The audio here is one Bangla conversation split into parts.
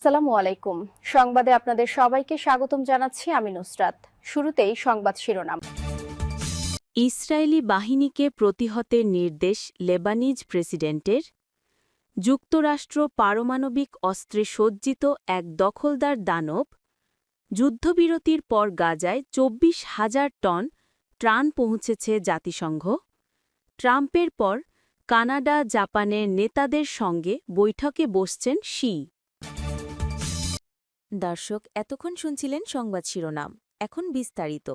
আসসালামু আলাইকুম। সংবাদে আপনাদের সবাইকে স্বাগতম জানাচ্ছি আমি নুসরাত। শুরুতেই সংবাদ শিরোনাম। ইসরায়েলি বাহিনীকে প্রতিহতের নির্দেশ লেবানিজ প্রেসিডেন্টের। যুক্তরাষ্ট্র পারমাণবিক অস্ত্রে সজ্জিত এক দখলদার দানব। যুদ্ধবিরতির পর গাজায় চব্বিশ হাজার টন ত্রাণ পৌঁছেছে জাতিসংঘ। ট্রাম্পের পর কানাডা, জাপানের নেতাদের সঙ্গে বৈঠকে বসছেন শি। দর্শক, এতক্ষণ শুনছিলেন সংবাদ শিরোনাম। এখন বিস্তারিত।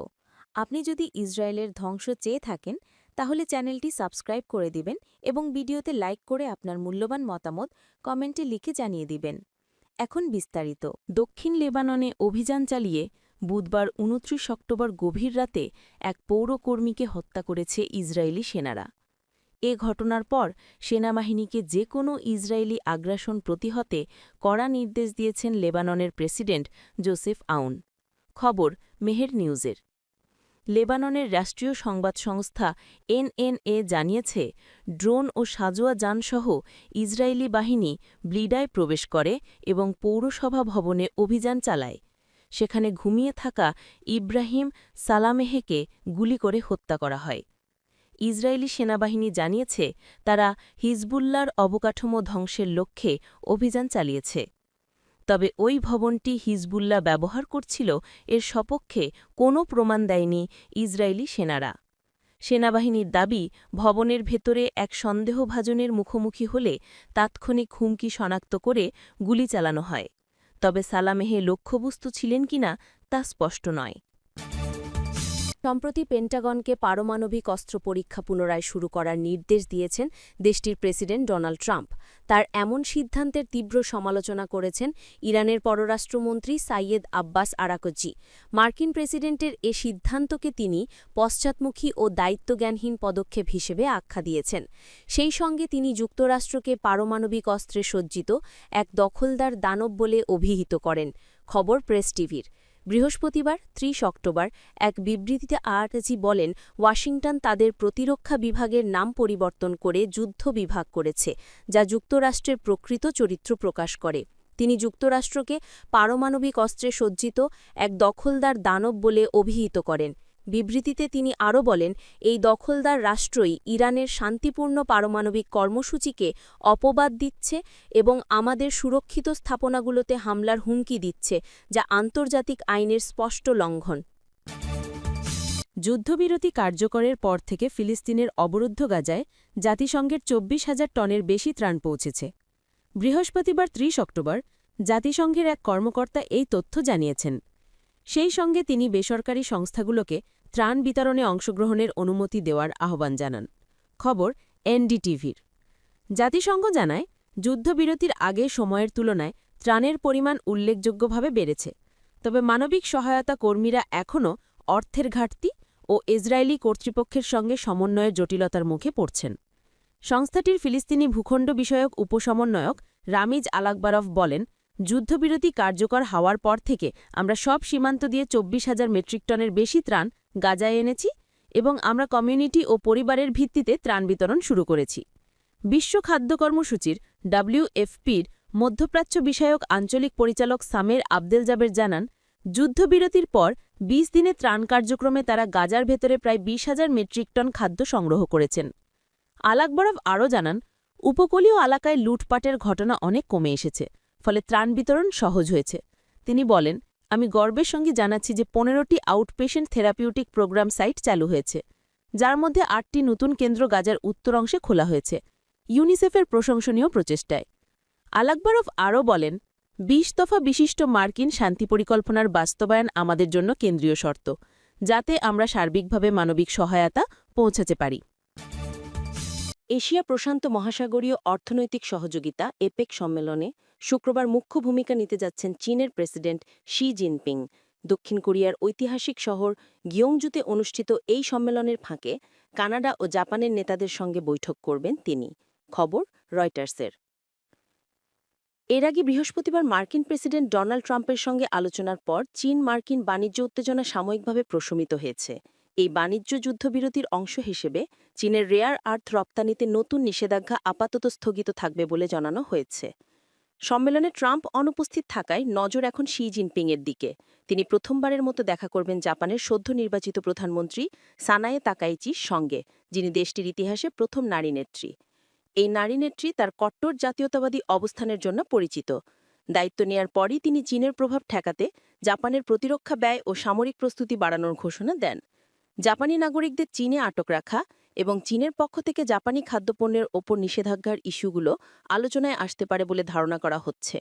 আপনি যদি ইসরায়েলের ধ্বংস চেয়ে থাকেন, তাহলে চ্যানেলটি সাবস্ক্রাইব করে দিবেন এবং ভিডিওতে লাইক করে আপনার মূল্যবান মতামত কমেন্টে লিখে জানিয়ে দিবেন। এখন বিস্তারিত। দক্ষিণ লেবাননে অভিযান চালিয়ে বুধবার উনত্রিশ অক্টোবর গভীর রাতে এক পৌরকর্মীকে হত্যা করেছে ইসরায়েলি সেনারা। এ ঘটনার পর সেনাবাহিনীকে যে কোনো ইসরায়েলি আগ্রাসন প্রতিহতে কড়া নির্দেশ দিয়েছেন লেবাননের প্রেসিডেন্ট জোসেফ আউন। খবর, মেহের নিউজের। লেবাননের রাষ্ট্রীয় সংবাদ সংস্থা এনএনএ জানিয়েছে, ড্রোন ও সাজোয়া যানসহ ইসরায়েলি বাহিনী ব্লিডায় প্রবেশ করে এবং পৌরসভা ভবনে অভিযান চালায়। সেখানে ঘুমিয়ে থাকা ইব্রাহিম সালামেহেকে গুলি করে হত্যা করা হয়। ইসরায়েলি সেনাবাহিনী জানিয়েছে, তারা হিজবুল্লার অবকাঠামো ধ্বংসের লক্ষ্যে অভিযান চালিয়েছে। তবে ওই ভবনটি হিজবুল্লা ব্যবহার করছিল, এর সপক্ষে কোনো প্রমাণ দেয়নি ইসরায়েলি সেনারা। সেনাবাহিনীর দাবি, ভবনের ভেতরে এক সন্দেহভাজনের মুখোমুখি হলে তাৎক্ষণিক হুমকি শনাক্ত করে গুলি চালানো হয়। তবে সালামেহে লক্ষ্যবস্তু ছিলেন কিনা তা স্পষ্ট নয়। সম্প্রতি পেন্টাগনকে পারমাণবিক অস্ত্র পরীক্ষা পুনরায় শুরু করার নির্দেশ দিয়েছেন দেশটির প্রেসিডেন্ট ডোনাল্ড ট্রাম্প। তার এমন সিদ্ধান্তের তীব্র সমালোচনা করেছেন ইরানের পররাষ্ট্রমন্ত্রী সাইয়েদ আব্বাস আরাকজি। মার্কিন প্রেসিডেন্টের এ সিদ্ধান্তকে তিনি পশ্চাৎমুখী ও দায়িত্বজ্ঞানহীন পদক্ষেপ হিসেবে আখ্যা দিয়েছেন। সেই সঙ্গে তিনি যুক্তরাষ্ট্রকে পারমাণবিক অস্ত্রে সজ্জিত এক দখলদার দানব বলে অভিহিত করেন, খবর প্রেস টিভির। বৃহস্পতিবার, ত্রিশ অক্টোবর, এক বিবৃতিতে আরজি বলেন, ওয়াশিংটন তাদের প্রতিরক্ষা বিভাগের নাম পরিবর্তন করে যুদ্ধ বিভাগ করেছে, যা যুক্তরাষ্ট্রের প্রকৃত চরিত্র প্রকাশ করে। তিনি যুক্তরাষ্ট্রকে পারমাণবিক অস্ত্রে সজ্জিত এক দখলদার দানব বলে অভিহিত করেন। বিবৃতিতে তিনি আরও বলেন, এই দখলদার রাষ্ট্রই ইরানের শান্তিপূর্ণ পারমাণবিক কর্মসূচিকে অপবাদ দিচ্ছে এবং আমাদের সুরক্ষিত স্থাপনাগুলোতে হামলার হুমকি দিচ্ছে, যা আন্তর্জাতিক আইনের স্পষ্ট লঙ্ঘন। যুদ্ধবিরতি কার্যকরের পর থেকে ফিলিস্তিনের অবরুদ্ধ গাজায় জাতিসংঘের চব্বিশ হাজার টনের বেশি ত্রাণ পৌঁছেছে। বৃহস্পতিবার ত্রিশ অক্টোবর জাতিসংঘের এক কর্মকর্তা এই তথ্য জানিয়েছেন। সেই সঙ্গে তিনি বেসরকারি সংস্থাগুলোকে ত্রাণ বিতরণে অংশগ্রহণের অনুমতি দেওয়ার আহ্বান জানান। খবর এনডিটিভির। জাতিসংঘ জানায়, যুদ্ধবিরতির আগে সময়ের তুলনায় ত্রাণের পরিমাণ উল্লেখযোগ্যভাবে বেড়েছে। তবে মানবিক সহায়তা কর্মীরা এখনও অর্থের ঘাটতি ও ইসরায়েলি কর্তৃপক্ষের সঙ্গে সমন্বয়ের জটিলতার মুখে পড়ছেন। সংস্থাটির ফিলিস্তিনি ভূখণ্ড বিষয়ক উপসমন্বয়ক রামিজ আলাকবারফ বলেন যুদ্ধবিরতি কার্যকর হওয়ার পর থেকে আমরা সব সীমান্ত দিয়ে চব্বিশ হাজার মেট্রিক টনের বেশি ত্রাণ গাজায় এনেছি এবং আমরা কমিউনিটি ও পরিবারের ভিত্তিতে ত্রাণ বিতরণ শুরু করেছি। বিশ্ব খাদ্য কর্মসূচির ডাব্লিউএফপির মধ্যপ্রাচ্য বিষয়ক আঞ্চলিক পরিচালক সামের আবদেল জাবের জানান, যুদ্ধবিরতির পর ২০ দিনে ত্রাণ কার্যক্রমে তারা গাজার ভেতরে প্রায় বিশ হাজার মেট্রিক টন খাদ্য সংগ্রহ করেছেন। আলাকবরফ আরও জানান, উপকূলীয় এলাকায় লুটপাটের ঘটনা অনেক কমে এসেছে। ফলে ত্রাণ বিতরণ সহজ হয়েছে। তিনি বলেন, আমি গর্বের সঙ্গে জানাচ্ছি যে পনেরোটি আউটপেশেন্ট থেরাপিউটিক প্রোগ্রাম সাইট চালু হয়েছে, যার মধ্যে আটটি নতুন কেন্দ্র গাজার উত্তর অংশে খোলা হয়েছে। ইউনিসেফের প্রশংসনীয় প্রচেষ্টায়। আলাকবরফ আরও বলেন, বিশ দফা বিশিষ্ট মার্কিন শান্তি পরিকল্পনার বাস্তবায়ন আমাদের জন্য কেন্দ্রীয় শর্ত, যাতে আমরা সার্বিকভাবে মানবিক সহায়তা পৌঁছাতে পারি। এশিয়া প্রশান্ত মহাসাগরীয় অর্থনৈতিক সহযোগিতা, এপেক সম্মেলনে শুক্রবার মুখ্য ভূমিকা নিতে যাচ্ছেন চীনের প্রেসিডেন্ট শি জিনপিং। দক্ষিণ কোরিয়ার ঐতিহাসিক শহর গিয়ংজুতে অনুষ্ঠিত এই সম্মেলনের ফাঁকে কানাডা ও জাপানের নেতাদের সঙ্গে বৈঠক করবেন তিনি। খবর রয়টার্সের। এর আগে বৃহস্পতিবার মার্কিন প্রেসিডেন্ট ডোনাল্ড ট্রাম্পের সঙ্গে আলোচনার পর চীন মার্কিন বাণিজ্য উত্তেজনা সাময়িকভাবে প্রশমিত হয়েছে। এই বাণিজ্য যুদ্ধবিরতির অংশ হিসেবে চীনের রেয়ার আর্থ রপ্তানিতে নতুন নিষেধাজ্ঞা আপাতত স্থগিত থাকবে বলে জানানো হয়েছে। সম্মেলনে ট্রাম্প অনুপস্থিত থাকায় নজর এখন শি জিনপিংয়ের দিকে। তিনি প্রথমবারের মতো দেখা করবেন জাপানের সদ্য নির্বাচিত প্রধানমন্ত্রী সানায়ে তাকাইচির সঙ্গে, যিনি দেশটির ইতিহাসে প্রথম নারী নেত্রী। এই নারী নেত্রী তার কট্টর জাতীয়তাবাদী অবস্থানের জন্য পরিচিত। দায়িত্ব নেয়ার পরই তিনি চীনের প্রভাব ঠেকাতে জাপানের প্রতিরক্ষা ব্যয় ও সামরিক প্রস্তুতি বাড়ানোর ঘোষণা দেন। জাপানি নাগরিকদের চীনে আটক রাখা এবং চীনের পক্ষ থেকে জাপানি খাদ্যপণ্যের ওপর নিষেধাজ্ঞার ইস্যুগুলো আলোচনায় আসতে পারে বলে ধারণা করা হচ্ছে।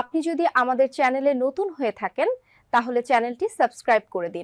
আপনি যদি আমাদের চ্যানেলে নতুন হয়ে থাকেন, তাহলে চ্যানেলটি সাবস্ক্রাইব করে দিন।